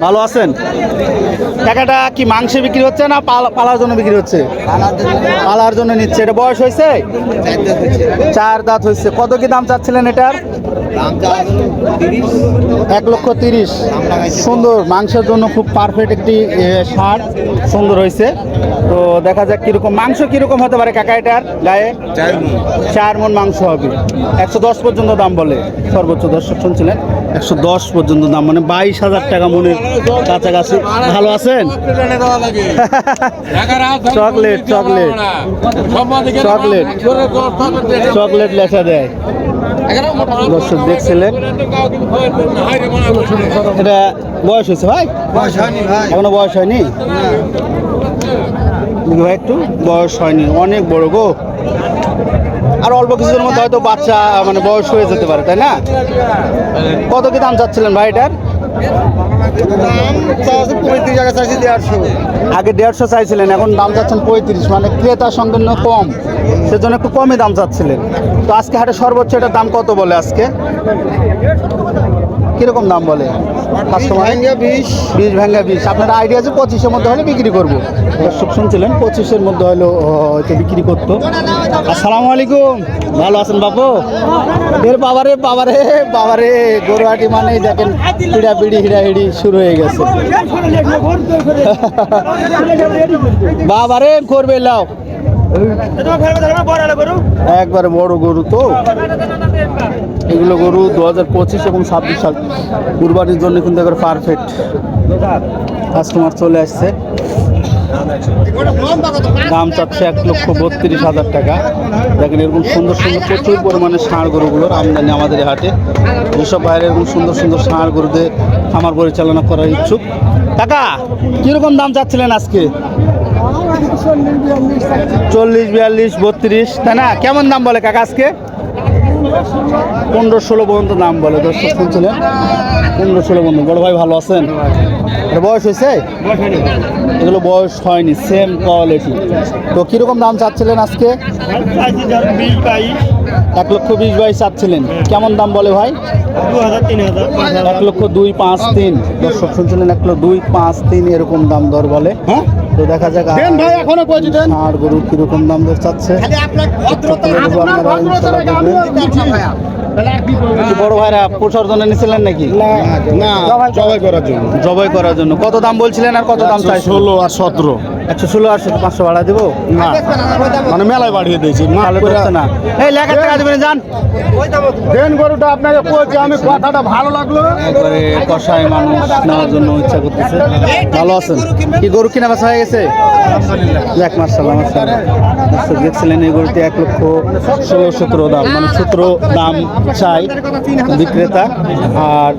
ভালো আছেন? টাকাটা কি মাংসে বিক্রি হচ্ছে না পাল- পালার জন্য বিক্রি হচ্ছে? পালার জন্য নিচ্ছে। এটা বয়স হয়েছে? চার দাঁত হয়েছে। কত কি দাম চাচ্ছিলেন এটার? এক লক্ষ তিরিশ। সুন্দর। মাংসের জন্য খুব পারফেক্ট একটি ষাঁড় সুন্দর হয়েছে। তো দেখা যাক কীরকম মাংস কীরকম হতে পারে কাকা এটার গায়ে? চার মন মাংস হবে। একশো দশ পর্যন্ত দাম বলে সর্বোচ্চ দর্শক শুনছিলেন। একশো দশ পর্যন্ত দাম মানে বাইশ হাজার টাকা মনের কাছাকাছি। ভালো আছেন? Chocolate chocolate. চকলেট। চকলেট লেখা দেয়। দর্শক দেখছিলেন। এটা বয়স হয়েছে ভাই? এখনও বয়স হয়নি? ভাই একটু বয়স হয়নি। অনেক বড় গো। আর অল্প কিছুর মধ্যে হয়তো বাচ্চা মানে বয়স হয়ে যেতে পারে, তাই না? কত কি দাম চাচ্ছিলেন ভাই এটার? আগে দেড়শো চাইছিলেন, এখন দাম চাচ্ছেন পঁয়ত্রিশ মানে ক্রেতার সঙ্গে কম। সেজন্য একটু কমই দাম চাচ্ছিলেন। তো আজকে হাটে সর্বোচ্চ এটার দাম কত বলে আজকে? কীরকম দাম বলে? কাস্টমার বিশ বিশ। ভেঙ্গা বিশ। আপনার আইডিয়া আছে পঁচিশের মধ্যে হলে বিক্রি করব। দর্শক শুনছিলেন পঁচিশের মধ্যে হলেও হয়তো বিক্রি করতো। আসসালামু আলাইকুম। ভালো আছেন বাপু? এর বাবারে বাবারে বাবারে গরুহাটি মানে দেখেন হিড়া হিড়ি শুরু হয়ে গেছে। বাবারে করবে লাও। একবারে বড় গরু তো। এগুলো গরু দু হাজার পঁচিশ এবং ছাব্বিশ সাল। কুরবানির জন্য কিন্তু একবার পারফেক্ট কাস্টমার চলে আসছে। দাম চাচ্ছে এক লক্ষ বত্রিশ হাজার টাকা। দেখেন এরকম সুন্দর সুন্দর প্রচুর পরিমাণে ষাঁড় গরুগুলোর আমদানি আমাদের হাটে। যেসব বাইরে এরকম সুন্দর সুন্দর ষাঁড় গরুদের খামার পরিচালনা করার ইচ্ছুক। কাকা, কীরকম দাম চাচ্ছিলেন আজকে? চল্লিশ, বিয়াল্লিশ, বত্রিশ। তাই না, কেমন দাম বলে কাকা আজকে? পনেরো ষোলো পর্যন্ত দাম বলে, দর্শক শুনছিলেন। পনেরো ষোলো পর্যন্ত। বড় ভাই ভালো আছেন? বয়স হয়েছে? এগুলো বয়স হয়নি সেম কোয়ালিটি তো কীরকম দাম চাচ্ছিলেন আজকে? এক লক্ষ বিশ বাইশ চাচ্ছিলেন। কেমন দাম বলে ভাই? এক লক্ষ দুই পাঁচ তিন। দর্শক শুনছিলেন এক লক্ষ দুই পাঁচ তিন এরকম দাম দর বলে। হ্যাঁ? তো দেখা যাক আর গরু কীরকম দাম দর চাচ্ছে? বড় ভাইরা পোষার জন্য নিছিলেন নাকি? না জবাই করার জন্য। জবাই করার জন্য। কত দাম বলছিলেন আর কত দাম চাইছিল ষোলো আর সতেরো। একশো ষোলো আর সাথে পাঁচশো ভাড়া দেবো? না। মানে মেলায় বাড়িয়ে দিয়েছি না। এই লেখা টাকা দেবেন যান। দেন গরুটা আপনাকে কইছি আমি কথাটা ভালো লাগল। একবারে কষাই মানুষ নেওয়ার জন্য ইচ্ছা করতেছে। ভালো আছেন? কি গরু কিনা বেচা হয়ে গেছে? এক মার্শাল্লাহ দর্শক দেখছিলেন এই গরুটি এক লক্ষ ষোলো সতেরো দাম। মানে সতেরো দাম চাই বিক্রেতা। আর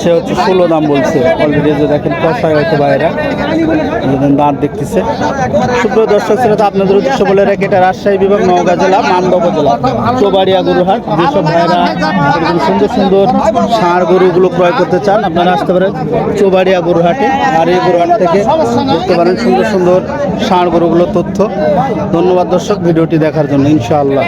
সে হচ্ছে ষোলো দাম বলছে। অলরেডি যে দেখেন কষাই হয়তো বাইরা। দাঁত দেখতেছে। সুপ্রিয় দর্শক শ্রোতা, আপনাদের উদ্দেশ্য বলে রেখে এটা রাজশাহী বিভাগ, নওগাঁ জেলা মান্দা উপজেলা চৌবাড়িয়া গরুহাট যেসব ভাইরা সুন্দর সুন্দর ষাঁড় গরুগুলো ক্রয় করতে চান, আপনারা আসতে পারেন চৌবাড়িয়া গরুহাটে আর এই গরুহাট থেকে দেখতে পারেন সুন্দর সুন্দর ষাঁড় গরুগুলোর তথ্য। ধন্যবাদ দর্শক, ভিডিওটি দেখার জন্য, ইনশাআল্লাহ।